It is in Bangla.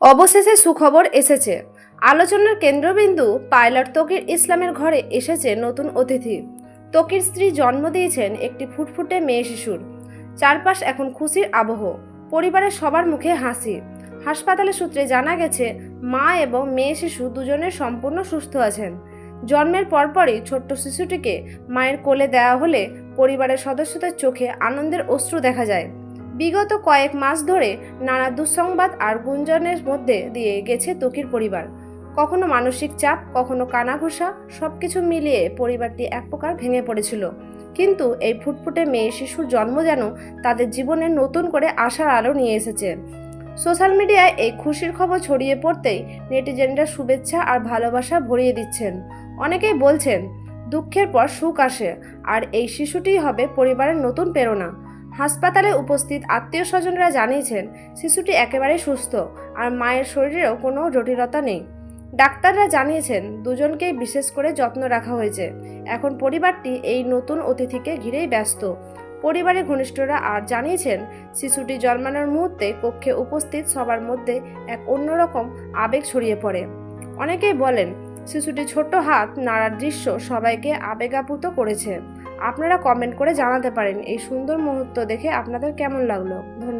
অবশেষে সুখবর এসেছে। আলোচনার কেন্দ্রবিন্দু পাইলট তকির ইসলামের ঘরে এসেছে নতুন অতিথি। তকির স্ত্রী জন্ম দিয়েছেন একটি ফুটফুটে মেয়ে শিশুর। চারপাশ এখন খুশির আবহ। পরিবারের সবার মুখে হাসি। হাসপাতালের সূত্রে জানা গেছে, মা এবং মেয়ে শিশু দুজনের সম্পূর্ণ সুস্থ আছেন। জন্মের পরপরই ছোট্ট শিশুটিকে মায়ের কোলে দেওয়া হলে পরিবারের সদস্যদের চোখে আনন্দের অশ্রু দেখা যায়। বিগত কয়েক মাস ধরে নানা দুঃসংবাদ আর গুঞ্জনের মধ্যে দিয়ে গেছে তকির পরিবার। কখনো মানসিক চাপ, কখনো কানাঘুষা সব কিছু মিলিয়ে পরিবারটি এক প্রকার ভেঙে পড়েছিল। কিন্তু এই ফুটফুটে মেয়ে শিশুর জন্ম যেন তাদের জীবনে নতুন করে আশার আলো নিয়ে এসেছে। সোশ্যাল মিডিয়ায় এই খুশির খবর ছড়িয়ে পড়তেই নেটিজেনরা শুভেচ্ছা আর ভালোবাসা ভরিয়ে দিচ্ছেন। অনেকেই বলছেন, দুঃখের পর সুখ আসে, আর এই শিশুটিই হবে পরিবারের নতুন প্রেরণা। হাসপাতালে উপস্থিত আত্মীয় স্বজনরা জানিয়েছেন, শিশুটি একেবারে সুস্থ আর মায়ের শরীরেও কোনো জটিলতা নেই। ডাক্তাররা জানিয়েছেন, দুজনকেই বিশেষ করে যত্ন রাখা হয়েছে। এখন পরিবারটি এই নতুন অতিথিকে ঘিরেই ব্যস্ত। পরিবারের ঘনিষ্ঠরা আর জানিয়েছেন, শিশুটি জন্মানোর মুহূর্তে কক্ষে উপস্থিত সবার মধ্যে এক অন্যরকম আবেগ ছড়িয়ে পড়ে। অনেকেই বলেন শিশুটি ছোট হাত নাড়ার দৃশ্য সবাইকে আবেগাপ্লুত করেছে। আপনারা কমেন্ট করে জানাতে পারেন এই সুন্দর মুহূর্ত দেখে আপনাদের কেমন লাগল। ধন্যবাদ।